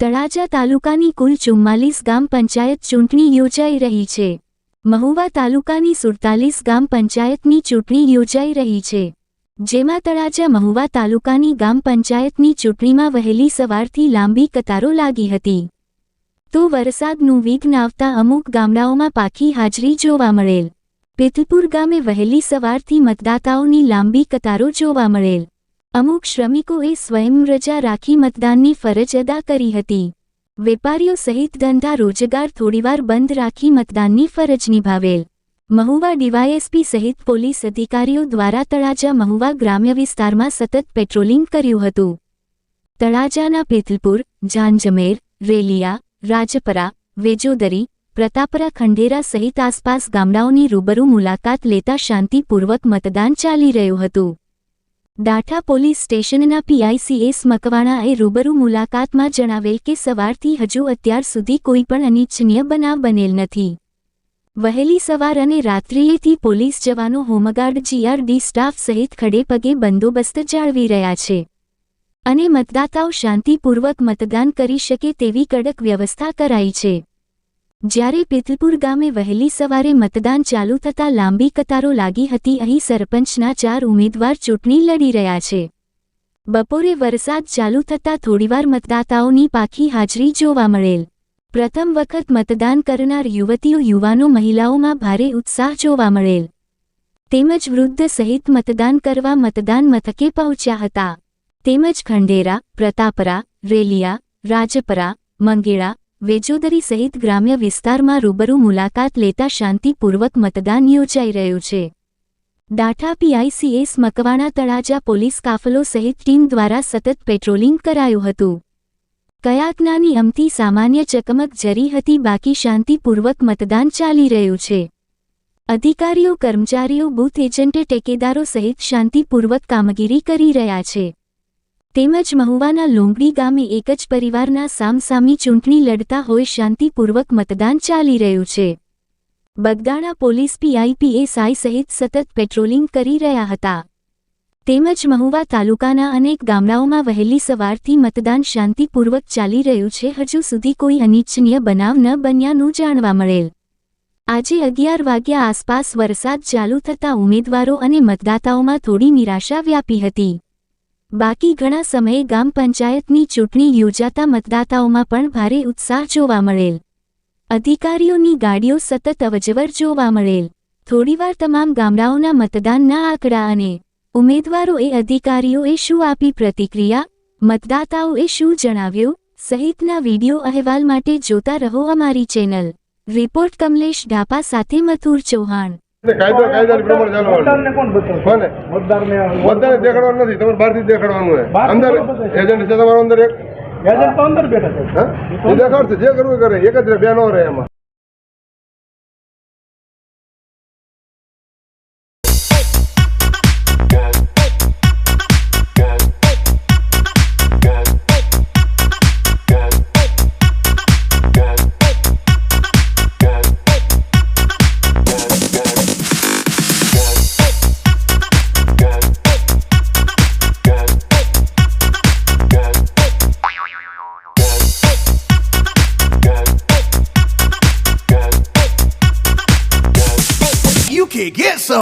તળાજા તાલુકાની કુલ ચુમ્માલીસ ગામ પંચાયત ચૂંટણી યોજાઈ રહી છે. મહુવા તાલુકાની સુડતાલીસ ગામ પંચાયતની ચૂંટણી યોજાઈ રહી છે. જેમાં તળાજા મહુવા તાલુકાની ગામ પંચાયતની ચૂંટણીમાં વહેલી સવારથી લાંબી કતારો લાગી હતી. તો વરસાદનું વિઘ્ન આવતા અમુક ગામડાઓમાં પાકી હાજરી જોવા મળેલ. પેથલપુર ગામે વહેલી સવારથી મતદાતાઓની લાંબી કતારો જોવા મળેલ. અમુક શ્રમિકોએ સ્વયં રજા રાખી મતદાનની ફરજ અદા કરી હતી. વેપારીઓ સહિત ધંધા રોજગાર થોડીવાર બંધ રાખી મતદાનની ફરજ નિભાવેલ. મહુવા ડીવાયએસપી સહિત પોલીસ અધિકારીઓ દ્વારા તળાજા મહુવા ગ્રામ્ય વિસ્તારમાં સતત પેટ્રોલિંગ કર્યું હતું. તળાજાના પેથલપુર ઝાંઝમેર રેલિયા, રાજપરા, વેજોદરી, પ્રતાપરા ખંડેરા સહિત આસપાસ ગામડાઓની રૂબરૂ મુલાકાત લેતા શાંતિપૂર્વક મતદાન ચાલી રહ્યું હતું. ડાઠા પોલીસ સ્ટેશનના પીઆઈસીએસ મકવાણાએ રૂબરૂ મુલાકાતમાં જણાવેલ કે સવારથી હજુ અત્યાર સુધી કોઈ પણ અનિચ્છનીય બનાવ બનેલ નથી. વહેલી સવાર અને રાત્રિએથી પોલીસ જવાનો હોમગાર્ડ જીઆરડી સ્ટાફ સહિત ખડેપગે બંદોબસ્ત જાળવી રહ્યા છે. અને મતદાતાઓ શાંતિપૂર્વક મતદાન કરી શકે તેવી કડક વ્યવસ્થા કરાઈ છે. જ્યારે પિથલપુર ગામે વહેલી સવારે મતદાન ચાલુ થતાં લાંબી કતારો લાગી હતી, અહીં સરપંચના ચાર ઉમેદવાર ચૂંટણી લડી રહ્યા છે. બપોરે વરસાદ ચાલુ થતાં થોડીવાર મતદાતાઓની પાકી હાજરી જોવા મળેલ. પ્રથમ વખત મતદાન કરનાર યુવતીઓ, યુવાનો, મહિલાઓમાં ભારે ઉત્સાહ જોવા મળેલ. તેમજ વૃદ્ધ સહિત મતદાન કરવા મતદાન મથકે પહોંચ્યા હતા. તેમજ ખંડેરા, પ્રતાપરા, રેલિયા, રાજપરા, મંગેળા વેજોદરી સહિત ગ્રામ્ય વિસ્તારમાં રૂબરૂ મુલાકાત લેતા શાંતિપૂર્વક મતદાન યોજાઈ રહ્યું છે. Datha PI C S Makwana Talaja police કાફલો સહિત ટીમ દ્વારા સતત પેટ્રોલિંગ કરાયું હતું. કયાકનાની અમથી સામાન્ય ચકમક જરી હતી બાકી શાંતિપૂર્વક મતદાન ચાલી રહ્યું છે. અધિકારીઓ, કર્મચારીઓ, બૂથ એજન્ટે, ટેકેદારો સહિત શાંતિપૂર્વક કામગીરી કરી રહ્યા છે. તેમજ મહુવાના લોંગડી ગામે એક જ પરિવારના સામસામી ચૂંટણી લડતા હોય શાંતિપૂર્વક મતદાન ચાલી રહ્યું છે. બગદાણા પોલીસ પીઆઈપીએસઆઈ સહિત સતત પેટ્રોલિંગ કરી રહ્યા હતા. તેમજ મહુવા તાલુકાના અનેક ગામડાઓમાં વહેલી સવારથી મતદાન શાંતિપૂર્વક ચાલી રહ્યું છે. હજુ સુધી કોઈ અનિચ્છનીય બનાવ ન બન્યાનું જાણવા મળેલ. આજે અગિયાર વાગ્યા આસપાસ વરસાદ ચાલુ થતાં ઉમેદવારો અને મતદાતાઓમાં થોડી નિરાશા વ્યાપી હતી. બાકી ઘણા સમયે ગામ પંચાયતની ચૂંટણી યોજાતા મતદાતાઓમાં પણ ભારે ઉત્સાહ જોવા મળેલ. અધિકારીઓની ગાડીઓ સતત અવજવર જોવા મળેલ. થોડીવાર તમામ ગામડાઓના મતદાનના આંકડા અને ઉમેદવારોએ અધિકારીઓએ શું આપી પ્રતિક્રિયા, મતદાતાઓએ શું જણાવ્યું, સહિતના વિડિયો અહેવાલ માટે જોતા રહો અમારી ચેનલ. રિપોર્ટ કમલેશ ઢાપા સાથે મથુર ચૌહાણ. કાયદો કાયદાની પ્રમાણે ચાલવાનું. મતદારને કોણ બતાવશે? કોને? મતદારને દેખાડવાનું નથી. તમારે બહારથી દેખાડવાનું હોય. અંદર એજન્ટ છે તમારો અંદર એક? એજન્ટ તો અંદર બેઠા છે. દેખાડશે. જે કરવું કરે. એક જ બે નો રહે એમાં. get some.